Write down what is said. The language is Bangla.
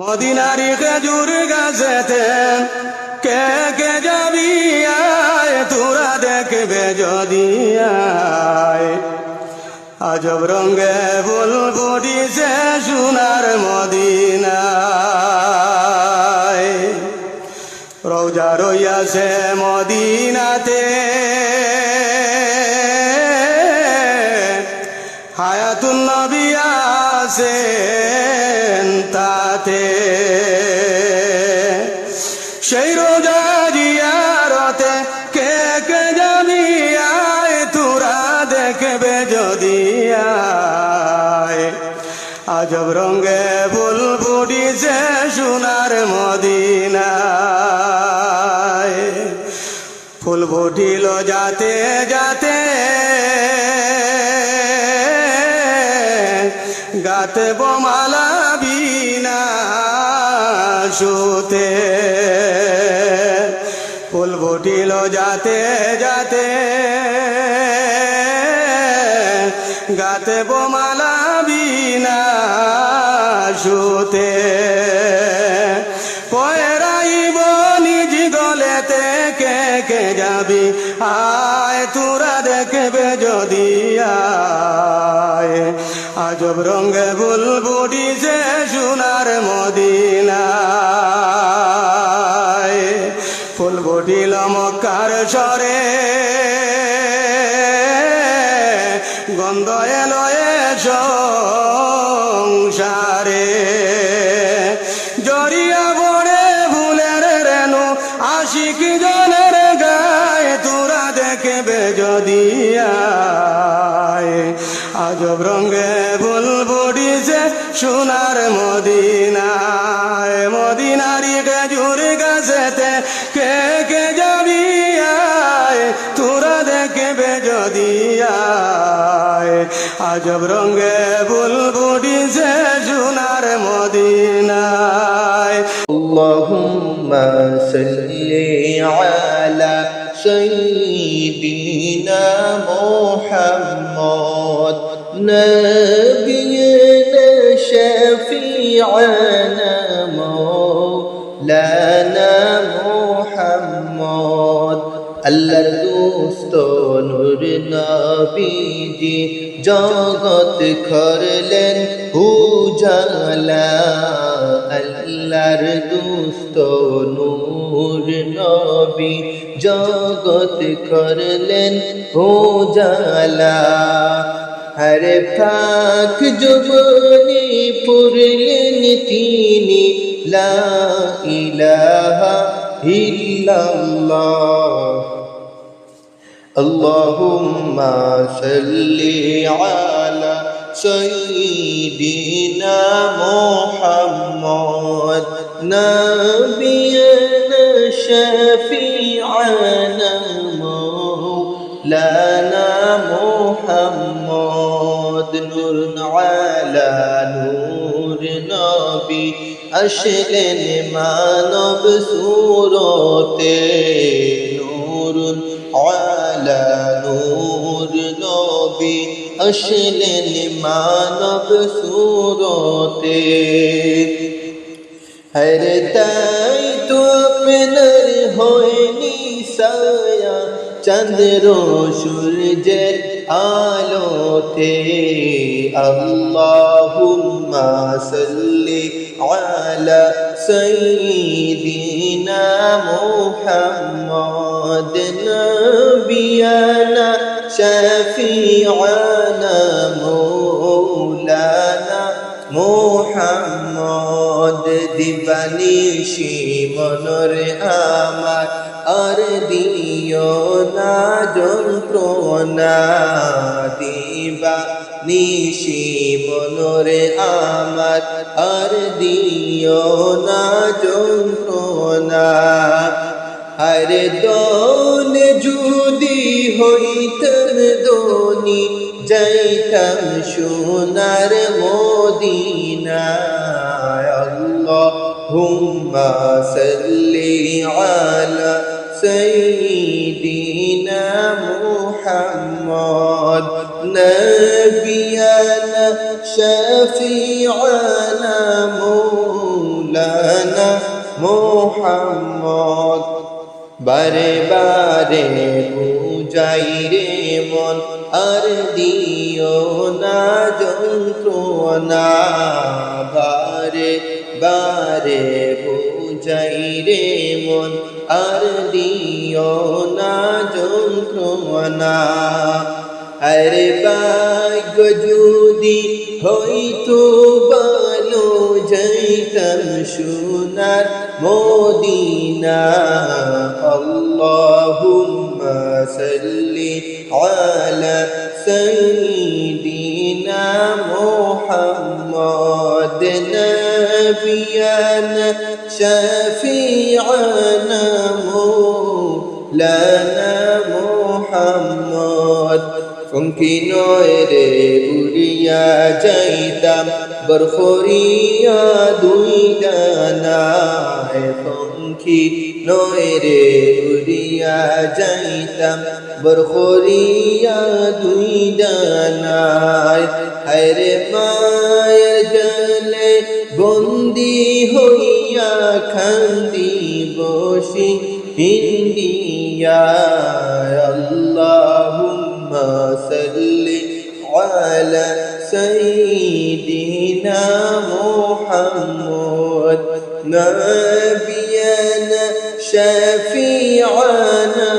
মদিনারি খেজুর গাছেতে কে কে যাবি আয়, তোরা দেখবে যদি আজব রঙ্গে ফুল ফুটিছে সোনার মদিনায়। রোজা রইয়াছে মদিনাতে। হায়াতুন নবী আছেন তাতে। সেই রোজা জিয়ারতে কে কে যাবি আয়, তোরা দেখবে যদি আজব রঙ্গে ফুল ফুটিছে সোনার মদিনায়। ফুল ফুটিল যাতে যাতে গাতে বোমালা না সুতে ফুল ফুটিল যাতে যাতে। গাতে বোমালা না সুতে আজব রঙ্গে বুলবুটি যে সোনার মদিনায়। ফুল ফুটিল মক্কার সরে গন্ধ এলো এ সংসারে। জরিয়া বড়ে ভুলের রেণু, আশিক জনের গায়ে তোরা দেখবে যদি আজব বুড়িছে সোনার মদিনায় মদিনারি গজুর গাছেতে কে কে যাবি আয় তোরা দেখবে যদি আয় আজব রঙ্গে ভুল বুড়িছে সোনার মদিনায় اللهم صل على سيدنا محمد نبينا شفيعنا مولانا محمد আল্লাহর দোস্ত নূর নবীজি জগৎ করলেন উজালা আল্লাহর দোস্ত নূর নবী জগৎ করলেন উজালা হরে ফাক যুবনি পুরলেন তিনি লা ইলাহা ইল্লাল্লাহ اللهم صل على سيدنا محمد نبينا شفيعنا مولانا আসলেন মানব সুরতে নূরুন আলা নূর নবী। আসলেন মানব সুরতে হর তাই তো আপনার হয়নি সায়া চন্দ্র সূর্যের আলোতে আল্লাহুম্মা সাল্লি আলা সাইয়্যিদিনা মুহাম্মদ নবিয়ানা শাফিআনা মৌলানা মোহাম্মদ দিবানিশি মনরে আমার আর দিও না যন্ত্রণা দিবা, নিশি মনরে আমার, আর দিও না যন্ত্রণা। আরে দোন যদি হইতন দোনি, যাইতাম সোনার মদিনায়। আল্লাহুম্মা সাল্লি আলা মুহাম্মদ নবিয়ানা শাফিআনা মৌলানা মৌলানা মোহাম্মদ বারে বারে বুঝাই রে মন আর দিও না যন্ত্রণা বারে বারে বুঝাই রে মন আর দিও না যন্ত্রণা। আরে ভাগ্য যদি হইতো ভালো যাইতাম সোনার মদিনা। আল্লাহুম্মা সাল্লি আলা সাইয়্যিদিনা মুহাম্মদ নাবিয়ানা শাফিআনা مولانا মোহাম্মদ ফঙ্কি নয় রে উড়িয়া যাইতাম বরখরিয়া দুই ডানায় ফঙ্কি নয় রে উড়িয়া যাইতাম বরখরিয়া দুই ডানায় হায়রে মায়ের বসি হিন্দিয়া আল্লাহুম্মা সাল্লি আলা সাইয়্যিদিনা মুহাম্মদ নবিয়ানা শাফিআনা